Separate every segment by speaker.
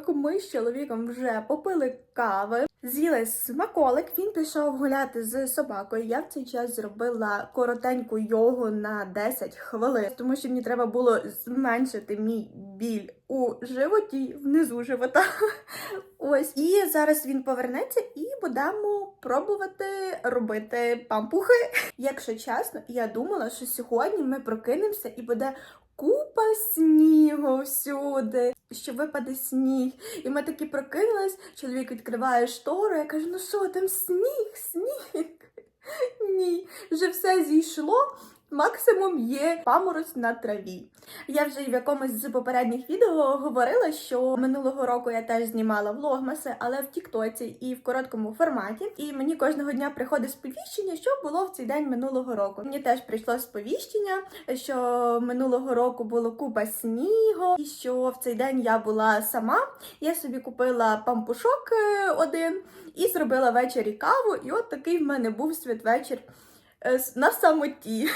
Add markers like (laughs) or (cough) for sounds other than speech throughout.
Speaker 1: Ранок. Ми з чоловіком вже попили кави, з'їли смаколик. Він пішов гуляти з собакою. Я в цей час зробила коротеньку йогу на 10 хвилин, тому що мені треба було зменшити мій біль у животі, внизу живота. (laughs) Ось і зараз він повернеться і будемо пробувати робити пампухи. Якщо чесно, я думала, що сьогодні ми прокинемося і буде купа снігу всюди, що випаде сніг. І ми такі прокинулись, чоловік відкриває штору, я кажу, ну що, там сніг, сніг. (laughs) Ні, вже все зійшло. Максимум є паморозь на траві. Я вже в якомусь з попередніх відео говорила, що минулого року я теж знімала влогмаси, але в Тіктоці і в короткому форматі. І мені кожного дня приходить сповіщення, що було в цей день минулого року. Мені теж прийшло сповіщення, що минулого року було купа снігу, і що в цей день я була сама. Я собі купила пампушок е, один і зробила ввечері каву. І от такий в мене був святвечір на самоті.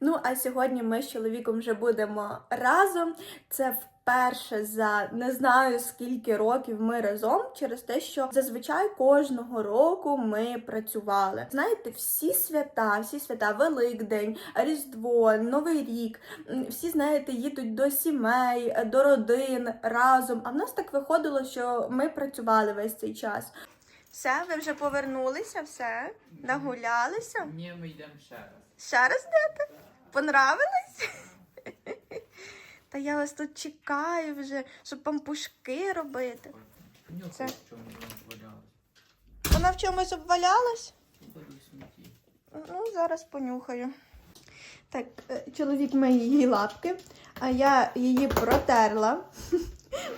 Speaker 1: Ну, а сьогодні ми з чоловіком вже будемо разом. Це вперше за не знаю скільки років ми разом, через те, що зазвичай кожного року ми працювали. Знаєте, всі свята, всі свята, Великдень, Різдво, Новий рік, всі, знаєте, їдуть до сімей, до родин разом. А в нас так виходило, що ми працювали весь цей час. Все, ви вже повернулися, все, нагулялися.
Speaker 2: Ні, ми йдемо ще раз.
Speaker 1: Ще раз йдете? Понравилось? Та я вас тут чекаю вже, щоб пампушки робити. Це-
Speaker 2: вона
Speaker 1: в чомусь обвалялась?
Speaker 2: Смітті.
Speaker 1: Ну, зараз понюхаю. Так, е, чоловік має її лапки, а я її протерла.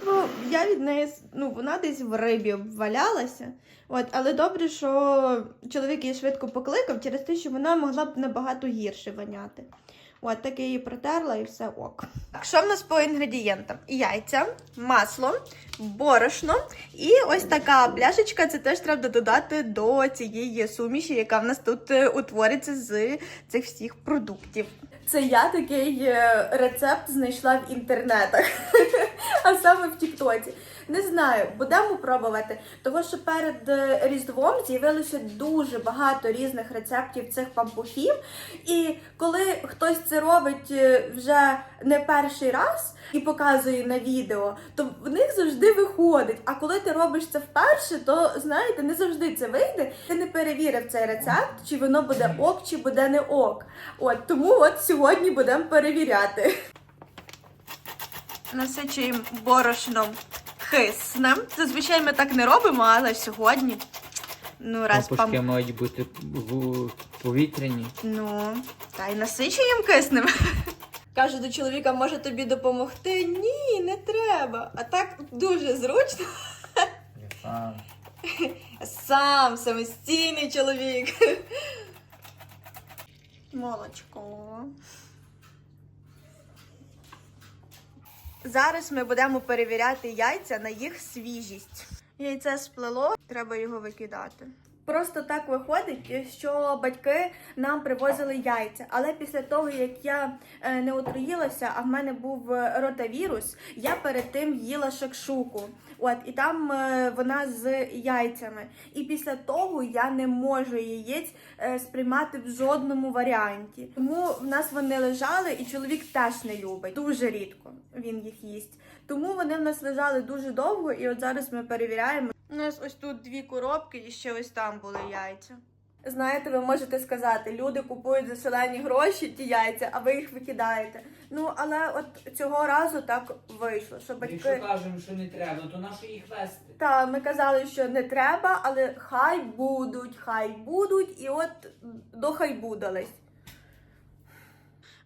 Speaker 1: Бо (laughs) я від неї, ну, вона десь в рибі обвалялася. От, але добре, що чоловік її швидко покликав через те, що вона могла б набагато гірше воняти. От, так я її протерла і все ок. Так, що в нас по інгредієнтам? Яйця, масло, борошно і ось така пляшечка. Це теж треба додати до цієї суміші, яка в нас тут е, утвориться з цих всіх продуктів. Це я такий е, рецепт знайшла в інтернетах, (laughs) а саме в Тіктоці. Не знаю, будемо пробувати, тому що перед е, Різдвом з'явилося дуже багато різних рецептів цих пампухів. І коли хтось це робить е, вже не перший раз і показує на відео, то в них завжди виходить. А коли ти робиш це вперше, то знаєте, не завжди це вийде. Ти не перевірив цей рецепт, чи воно буде ок, чи буде не ок. От тому от сьогодні будемо перевіряти. Насичуємо борошном хиснем. Зазвичай ми так не робимо, але сьогодні. Ну, раз пам...
Speaker 2: Пампушки мають бути в повітряні.
Speaker 1: Ну, та й насичуємо киснем. (laughs) Каже до чоловіка, може тобі допомогти? Ні, не треба. А так дуже зручно.
Speaker 2: Я сам. (laughs)
Speaker 1: Сам самостійний чоловік. Молочко. Зараз ми будемо перевіряти яйця на їх свіжість. Яйце сплело, треба його викидати. Просто так виходить, що батьки нам привозили яйця. Але після того, як я е, не отруїлася, а в мене був е, ротавірус, я перед тим їла шакшуку. От і там е, вона з яйцями. І після того я не можу яєць сприймати в жодному варіанті. Тому в нас вони лежали, і чоловік теж не любить. Дуже рідко він їх їсть. Тому вони в нас лежали дуже довго, і от зараз ми перевіряємо. У нас ось тут дві коробки, і ще ось там були яйця. Знаєте, ви можете сказати, люди купують за шалені гроші ті яйця, а ви їх викидаєте. Ну але от цього разу так вийшло, що
Speaker 2: Якщо кажемо, що не треба, то на що їх вести?
Speaker 1: Та ми казали, що не треба, але хай будуть, хай будуть, і от дохайбудались.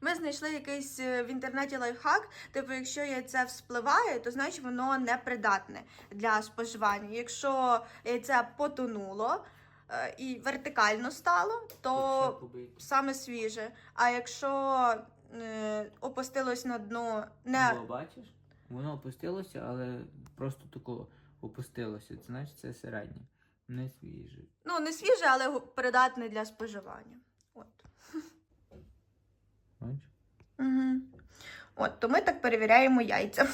Speaker 1: Ми знайшли якийсь е, в інтернеті лайфхак. Типу, якщо яйце вспливає, то значить воно непридатне для споживання. Якщо яйце потонуло е, і вертикально стало, то саме свіже. А якщо е, опустилось на дно. Не
Speaker 2: О, бачиш? Воно опустилося, але просто тако опустилося. Це значить це середнє. Не свіже.
Speaker 1: ну не свіже, але придатне для споживання. От. Угу. От, то ми так перевіряємо яйця.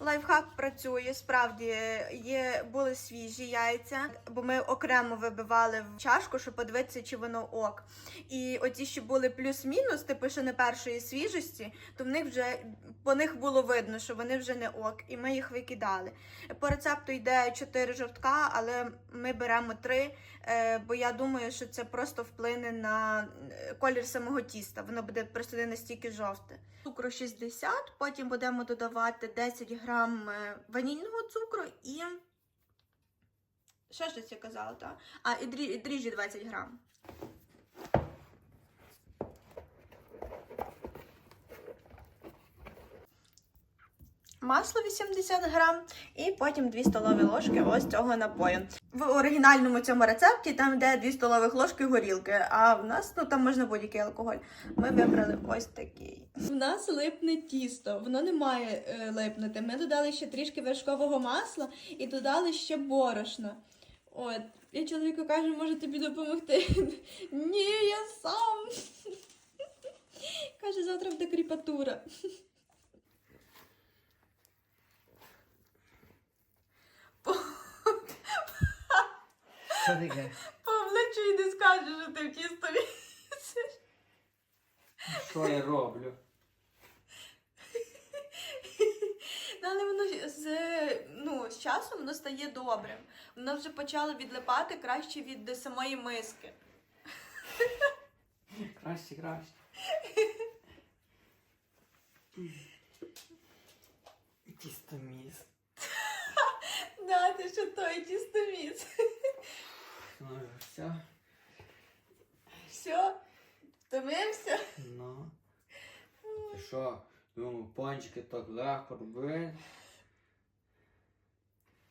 Speaker 1: Лайфхак працює, справді є були свіжі яйця, бо ми окремо вибивали в чашку, щоб подивитися, чи воно ок. І оті, що були плюс-мінус, типу, що не першої свіжості, то в них вже по них було видно, що вони вже не ок, і ми їх викидали. По рецепту йде 4 жовтка, але ми беремо 3, е, бо я думаю, що це просто вплине на е, колір самого тіста. Воно буде просто не настільки жовте. Цукру 60, потім будемо додавати 10 грам е, ванільного цукру і. Що ж я казала, так? А, і дріжджі 20 грам. Масло 80 грам і потім 2 столові ложки ось цього напою. В оригінальному цьому рецепті там йде 2 столових ложки горілки, а в нас ну там можна будь-який алкоголь. Ми вибрали ось такий. В нас липне тісто, воно не має е, липнути. Ми додали ще трішки вершкового масла і додали ще борошно. От, і чоловіку каже, може тобі допомогти. (laughs) Ні, я сам. (laughs) Каже, завтра буде кріпатура. (laughs)
Speaker 2: Що таке?
Speaker 1: По обличчю і не скажеш, що ти в тісто лізеш.
Speaker 2: Що я роблю?
Speaker 1: Ну, Але воно з, ну, з часом воно стає добрим. Воно вже почало відлипати краще від самої миски.
Speaker 2: Краще, краще. (laughs) Тістоміс.
Speaker 1: Да, ти що той тістоміс.
Speaker 2: Ну все.
Speaker 1: Все, втомився.
Speaker 2: Ну. Ти що? Думаю, пончики так легко робити.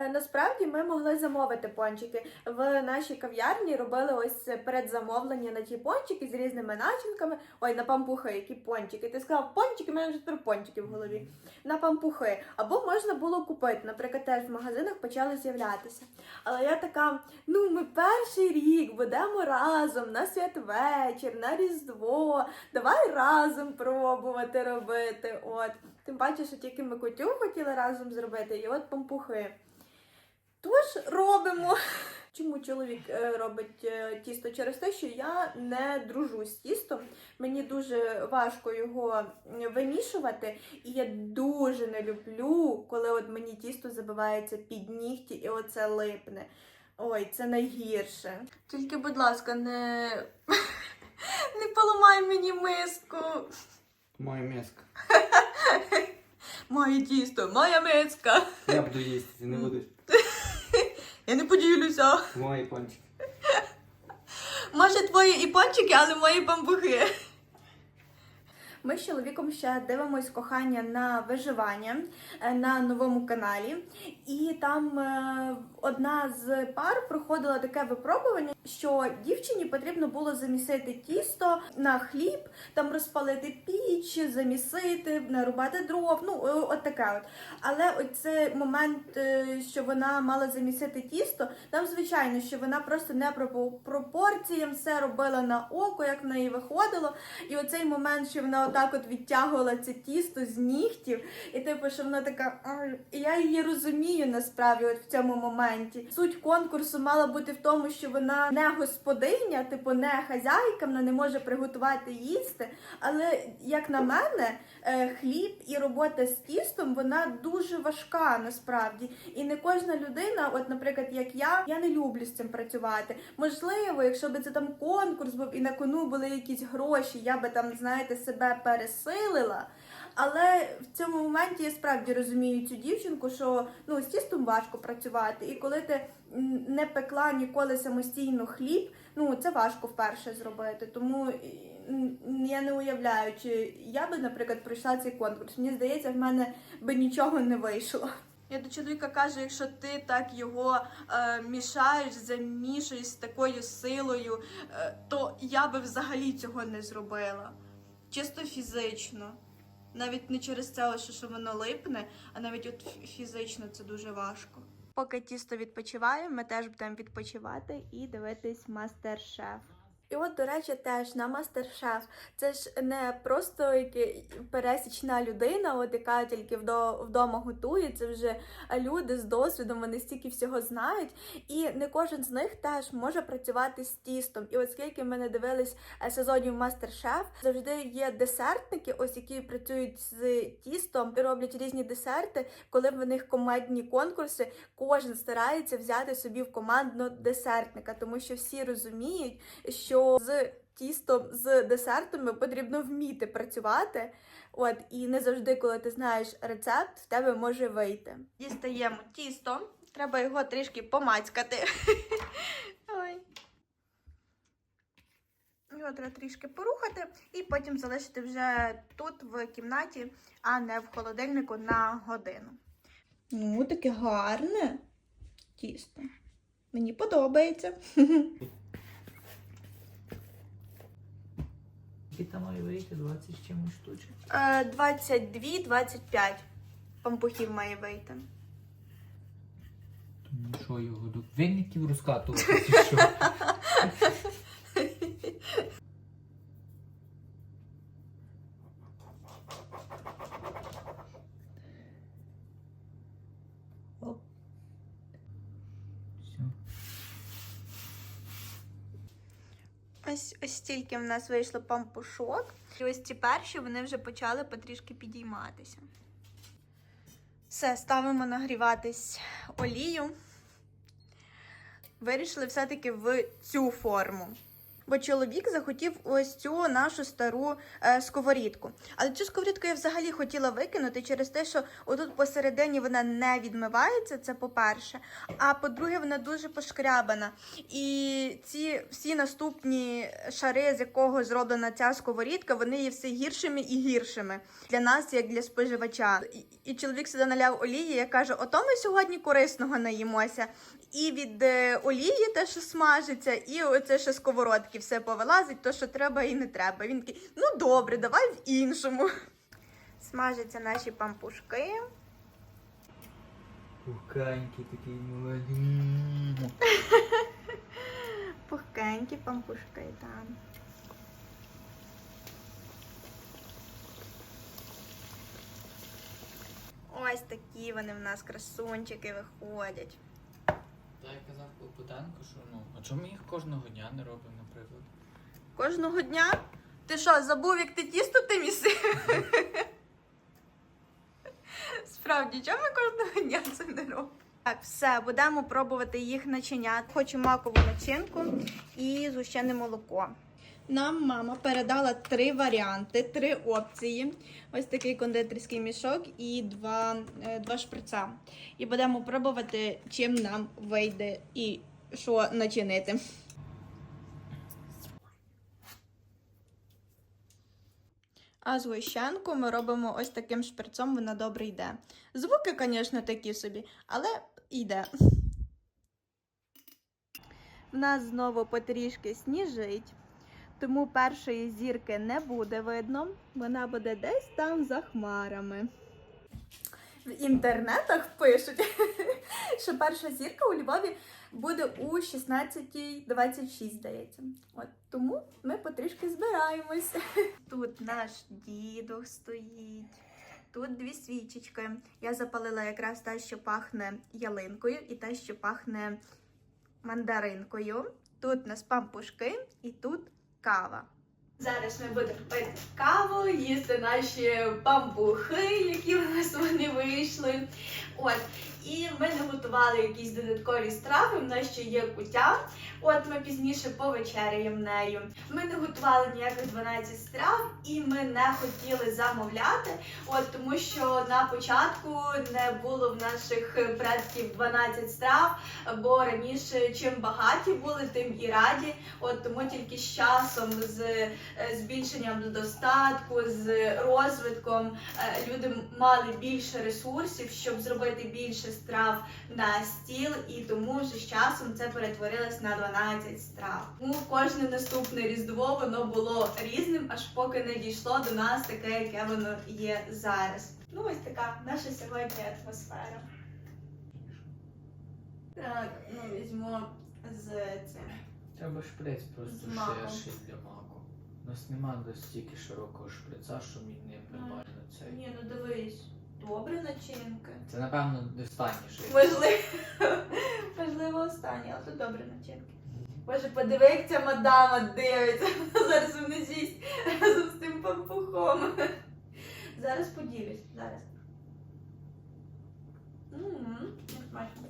Speaker 1: Е, Насправді ми могли замовити пончики. В нашій кав'ярні робили ось передзамовлення на ті пончики з різними начинками. Ой, на пампухи, які пончики. Ти сказав пончики, в мене вже тепер пончики в голові. На пампухи. Або можна було купити. Наприклад, теж в магазинах почали з'являтися. Але я така: ну, ми перший рік будемо разом на святвечір, на Різдво. Давай разом пробувати робити. От. Тим паче, що тільки ми котю хотіли разом зробити, і от пампухи. Тож робимо. Чому чоловік е, робить е, тісто? Через те, що я не дружу з тістом. Мені дуже важко його вимішувати, і я дуже не люблю, коли от мені тісто забивається під нігті і оце липне. Ой, це найгірше. Тільки, будь ласка, не, (laughs) не поламай мені миску.
Speaker 2: Моя миска. (laughs)
Speaker 1: Моє тісто, моя миска.
Speaker 2: Я буду їсти, ти не будеш. (laughs)
Speaker 1: Я не поділюся.
Speaker 2: Мої пончики.
Speaker 1: Може, твої і пончики, але мої бамбухи. Ми з чоловіком ще дивимось кохання на виживання е, на новому каналі. І там е, одна з пар проходила таке випробування, що дівчині потрібно було замісити тісто на хліб, там розпалити піч, замісити, нарубати дров. Ну, е, от таке от. Але оцей момент, е, що вона мала замісити тісто, там звичайно, що вона просто не по пропорціям все робила на око, як в неї виходило. І оцей момент, що вона отак от відтягувала це тісто з нігтів, і типу, що вона така. І я її розумію насправді от в цьому моменті. Суть конкурсу мала бути в тому, що вона не господиня, типу не хазяйка, вона не може приготувати їсти. Але як на мене, е, хліб і робота з тістом вона дуже важка насправді. І не кожна людина, от, наприклад, як я, я не люблю з цим працювати. Можливо, якщо би це там конкурс був і на кону були якісь гроші, я би там, знаєте, себе пересилила. Але в цьому моменті я справді розумію цю дівчинку, що ну з тістом важко працювати. І коли ти не пекла ніколи самостійно хліб, ну це важко вперше зробити. Тому я не уявляю, чи я би, наприклад, пройшла цей конкурс. Мені здається, в мене би нічого не вийшло. Я до чоловіка кажу, якщо ти так його е, мішаєш, замішуєш з такою силою, е, то я би взагалі цього не зробила. Чисто фізично. Навіть не через це, лише, що воно липне, а навіть от фі- фізично це дуже важко. Поки тісто відпочиває, ми теж будемо відпочивати і дивитись мастер-шеф. І от, до речі, теж на мастер-шеф. Це ж не просто пересічна людина, от яка тільки вдома готує. Це вже люди з досвідом, вони стільки всього знають. І не кожен з них теж може працювати з тістом. І оскільки ми не дивились е, сезонів мастер-шеф, завжди є десертники, ось які працюють з тістом і роблять різні десерти. Коли в них командні конкурси, кожен старається взяти собі в команду десертника, тому що всі розуміють, що з тістом, з десертами потрібно вміти працювати. От, і не завжди, коли ти знаєш рецепт, в тебе може вийти. Дістаємо тісто, треба його трішки помацькати. (laughs) Ой. Його треба трішки порухати і потім залишити вже тут, в кімнаті, а не в холодильнику на годину. Ну, таке гарне тісто. Мені подобається. (laughs)
Speaker 2: Які там має вийти 20 з чимось штучок.
Speaker 1: 22-25 пампухів має вийти.
Speaker 2: Тому що його до винників розкатувати, (laughs) чи що?
Speaker 1: Оп.
Speaker 2: Все.
Speaker 1: Ось ось стільки в нас вийшло пампушок. І ось ці перші вони вже почали потрішки підійматися. Все, ставимо нагріватись олію. Вирішили все-таки в цю форму. Бо чоловік захотів ось цю нашу стару е, сковорідку. Але цю сковорідку я взагалі хотіла викинути через те, що отут посередині вона не відмивається, це по-перше. А по-друге, вона дуже пошкрябана. І ці всі наступні шари, з якого зроблена ця сковорідка, вони є все гіршими і гіршими для нас, як для споживача. І, чоловік сюди наляв олії, я кажу, ото ми сьогодні корисного наїмося. І від е, олії те, що смажиться, і оце ще сковородки все повилазить, то що треба і не треба. Він такий, ну добре, давай в іншому. Смажаться наші пампушки.
Speaker 2: Пухканький такий маленький. (laughs)
Speaker 1: Пухкенькі пампушки там. Ось такі вони в нас красунчики виходять.
Speaker 2: Та я казав Богданко, що ну, а чому ми їх кожного дня не робимо, наприклад?
Speaker 1: Кожного дня? Ти що, забув, як ти тісто ти місив? Справді, чому ми кожного дня це не робимо? Так, все, будемо пробувати їх начиняти. Хочу макову начинку і згущене молоко. Нам мама передала три варіанти, три опції. Ось такий кондитерський мішок і два, е, два шприца. І будемо пробувати, чим нам вийде і що начинити. А згущенку ми робимо ось таким шприцом, вона добре йде. Звуки, звісно, такі собі, але йде. В нас знову потрішки сніжить, тому першої зірки не буде видно. Вона буде десь там за хмарами. В інтернетах пишуть, (laughs) що перша зірка у Львові буде у 16.26, здається. От тому ми потрішки збираємось. (laughs) Тут наш дідух стоїть. Тут дві свічечки. Я запалила якраз те, що пахне ялинкою, і те, що пахне мандаринкою. Тут у нас пампушки і тут кава. Зараз ми будемо пити каву, їсти наші бамбухи, які в нас вони вийшли. От. І ми не готували якісь додаткові страви. В нас ще є кутя. От ми пізніше повечеряємо нею. Ми не готували ніяких 12 страв, і ми не хотіли замовляти. От тому, що на початку не було в наших предків 12 страв, бо раніше чим багаті були, тим і раді. От тому тільки з часом, з е, збільшенням достатку, з розвитком е, люди мали більше ресурсів, щоб зробити більше страв на стіл, і тому вже з часом це перетворилось на 12 страв. Тому кожне наступне різдво воно було різним, аж поки не дійшло до нас таке, яке воно є зараз. Ну ось така наша сьогодні атмосфера. Так, ну візьмо з цим.
Speaker 2: Треба шприц просто
Speaker 1: З маком.
Speaker 2: ширший для маку. У нас нема достільки широкого шприца, що мені не нормально цей.
Speaker 1: Ні, ну дивись, добре начинка.
Speaker 2: Це напевно останній шрифт.
Speaker 1: Можливо, (laughs) можливо, останнє, але тут добре начинки. Боже, подиви, як ця мадама дивиться. (laughs) Зараз мене з'їсть разом з тим пампухом. Зараз поділюсь, зараз. Смачно.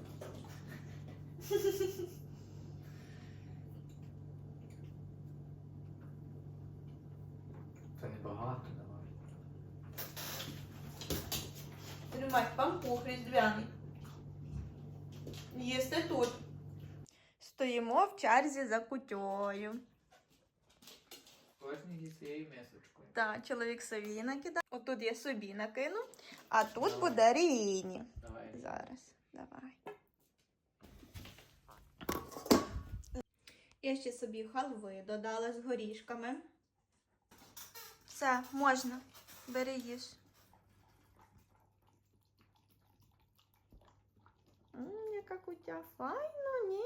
Speaker 1: (laughs)
Speaker 2: Це небагато, давай.
Speaker 1: Тримай, пампух різдвяний. Їсти тут. Стоїмо в черзі за кутьою.
Speaker 2: Кожний зі своєю мисочкою.
Speaker 1: Так, чоловік собі накидає. Отут я собі накину, а тут
Speaker 2: Давай.
Speaker 1: буде Ріні.
Speaker 2: Давай.
Speaker 1: Зараз, давай. Я ще собі халви додала з горішками. Все, можна. Бери їж. М, яка кутя файно, ні?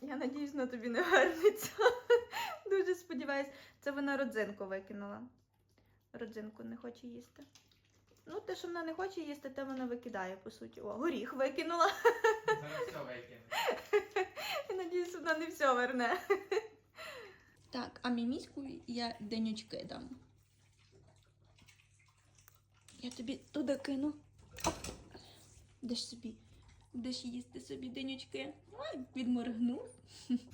Speaker 1: Я надіюсь, на тобі не вернеться. Дуже сподіваюсь. Це вона родзинку викинула. Родзинку не хоче їсти. Ну, те, що вона не хоче їсти, те вона викидає, по суті. О, горіх викинула.
Speaker 2: Зараз все (laughs)
Speaker 1: надіюсь, вона не все верне. (laughs) Так, а міміську я денючки дам. Я тобі туди кину. Оп. Даш собі. деш їсти собі денючки. Ой, відморгнув.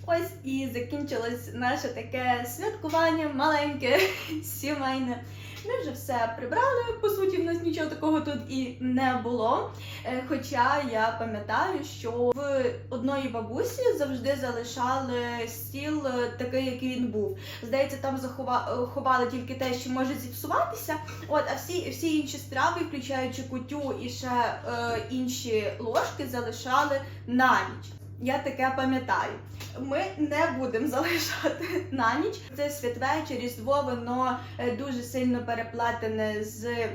Speaker 1: Ось і закінчилось наше таке святкування маленьке, (laughs) сімейне. Ми вже все прибрали. По суті, в нас нічого такого тут і не було. Е, Хоча я пам'ятаю, що в одної бабусі завжди залишали стіл е, такий, який він був. Здається, там захова- е, тільки те, що може зіпсуватися. От, а всі, всі інші страви, включаючи кутю і ще е, інші ложки, залишали на ніч. Я таке пам'ятаю. Ми не будемо залишати на ніч. Це святвечір, різдво, воно е, дуже сильно переплетене з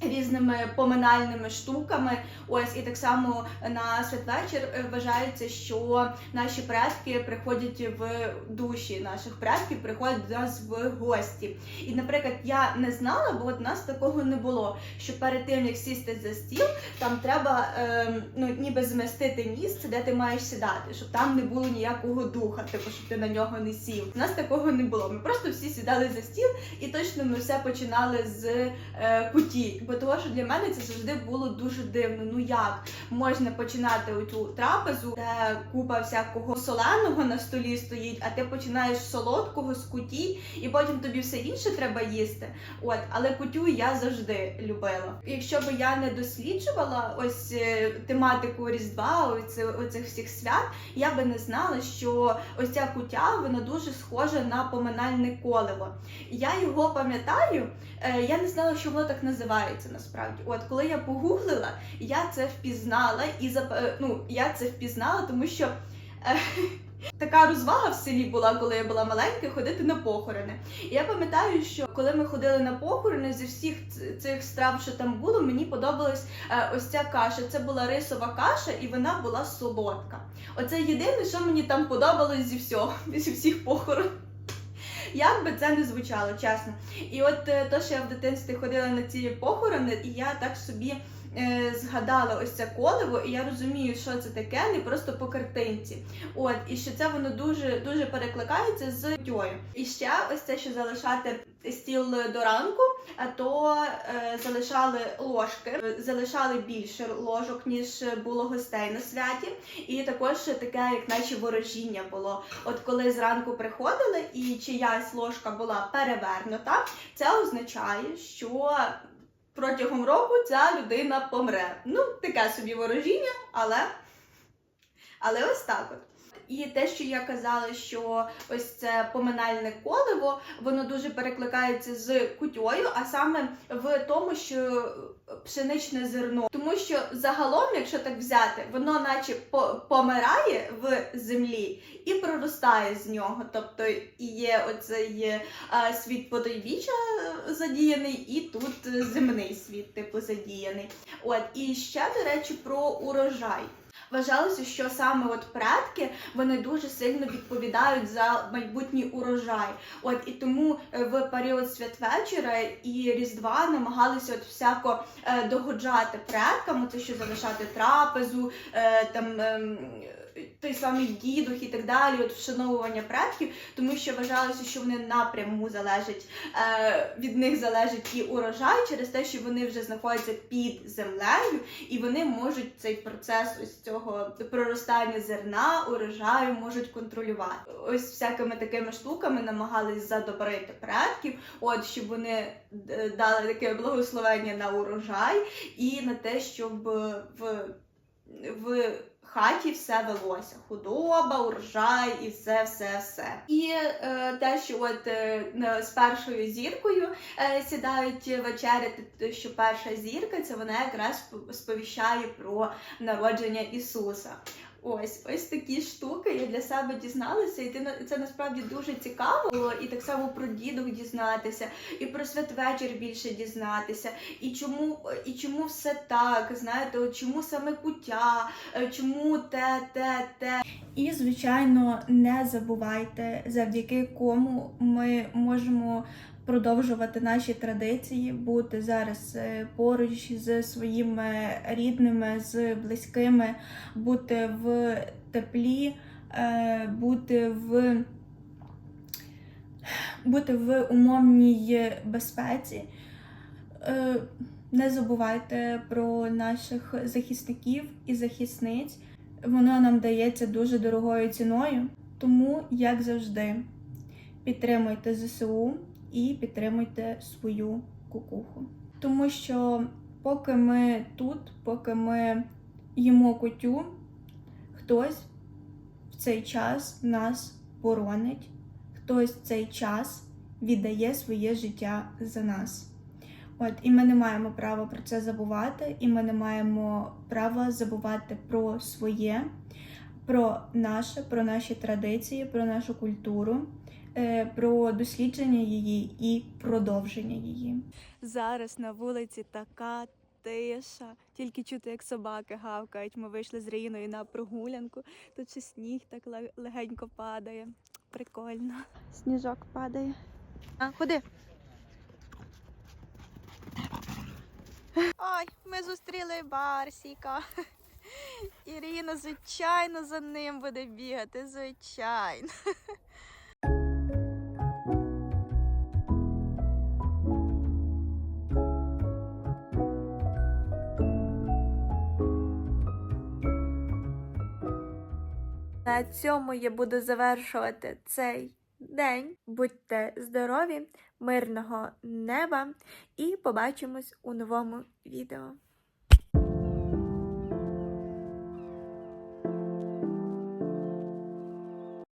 Speaker 1: різними поминальними штуками. Ось і так само на святвечір е, вважається, що наші предки приходять в душі наших предків, приходять до нас в гості. І, наприклад, я не знала, бо от нас такого не було. Що перед тим як сісти за стіл, там треба ем, ну ніби змістити місце, де ти маєш сідати, щоб там не було ніякого духа, типу, щоб ти на нього не сів. У нас такого не було. Ми просто всі сідали за стіл, і точно ми все починали з е, куті. Бо того, що для мене це завжди було дуже дивно. Ну як можна починати оцю трапезу, де купа всякого соленого на столі стоїть, а ти починаєш солодкого з куті, і потім тобі все інше треба їсти. От, але кутю я завжди любила. Якщо б я не досліджувала ось е, тематику Різдва, оці, оцих всіх свят, я би не знала, що ось ця кутя вона дуже схожа на поминальне колево. Я його пам'ятаю, е, я не знала, що воно так називається насправді. От коли я погуглила, я це впізнала і е, ну, я це впізнала, тому що. е, (laughs) Така розвага в селі була, коли я була маленька, ходити на похорони. І я пам'ятаю, що коли ми ходили на похорони, зі всіх цих страв, що там було, мені подобалась е, ось ця каша. Це була рисова каша, і вона була солодка. Оце єдине, що мені там подобалось зі всього, (laughs) зі всіх похорон. Як би це не звучало, чесно. І от е, то, що я в дитинстві ходила на ці похорони, і я так собі е, згадала ось це колево, і я розумію, що це таке, не просто по картинці. От, і що це воно дуже дуже перекликається з тьою. І ще ось це, що залишати стіл до ранку, а то е, залишали ложки, е, залишали більше ложок, ніж було гостей на святі. І також таке, як наче ворожіння було. От коли зранку приходили і чиясь ложка була перевернута, це означає, що протягом року ця людина помре. Ну, таке собі ворожіння, але, але ось так от. І те, що я казала, що ось це поминальне коливо, воно дуже перекликається з кутьою, а саме в тому, що пшеничне зерно. Тому що загалом, якщо так взяти, воно наче помирає в землі і проростає з нього. Тобто і є оцей е, світ потойбіччя е, задіяний, і тут е, земний світ, типу, задіяний. От і ще до речі про урожай. Вважалося, що саме от предки вони дуже сильно відповідають за майбутній урожай. От і тому е, в період святвечора і Різдва намагалися от всяко е, догоджати предкам, це що залишати трапезу, е, там. Той самий дідух і так далі, от вшановування предків, тому що вважалося, що вони напряму залежать е, від них залежить і урожай через те, що вони вже знаходяться під землею, і вони можуть цей процес ось цього проростання зерна, урожаю можуть контролювати. Ось всякими такими штуками намагались задобрити предків, от щоб вони е, дали таке благословення на урожай і на те, щоб в, в хаті все велося. Худоба, урожай і все, все, все. І е, те, що от е, з першою зіркою е, сідають вечеряти, то що перша зірка це вона якраз сп- сповіщає про народження Ісуса. Ось ось такі штуки я для себе дізналася, і це насправді дуже цікаво. було. І так само про дідух дізнатися, і про святвечір більше дізнатися, і чому, і чому все так, знаєте, чому саме пуття, е, чому те, те, те. І, звичайно, не забувайте, завдяки кому ми можемо продовжувати наші традиції, бути зараз е, поруч з своїми рідними, з близькими, бути в теплі, е, бути в. Бути в умовній безпеці. Е, Не забувайте про наших захисників і захисниць. Воно нам дається дуже дорогою ціною. Тому, як завжди, підтримуйте ЗСУ і підтримуйте свою кукуху. Тому що поки ми тут, поки ми їмо кутю, хтось в цей час нас боронить, хтось в цей час віддає своє життя за нас. От, і ми не маємо права про це забувати, і ми не маємо права забувати про своє, про наше, про наші традиції, про нашу культуру, про дослідження її і продовження її. Зараз на вулиці така тиша, тільки чути, як собаки гавкають. Ми вийшли з Ріною на прогулянку. Тут ще сніг так легенько падає. Прикольно. Сніжок падає. А, ходи. Ой, ми зустріли Барсіка. (laughs) Ірина, звичайно, за ним буде бігати, звичайно. (laughs) На цьому я буду завершувати цей день. Будьте здорові, мирного неба і побачимось у новому відео.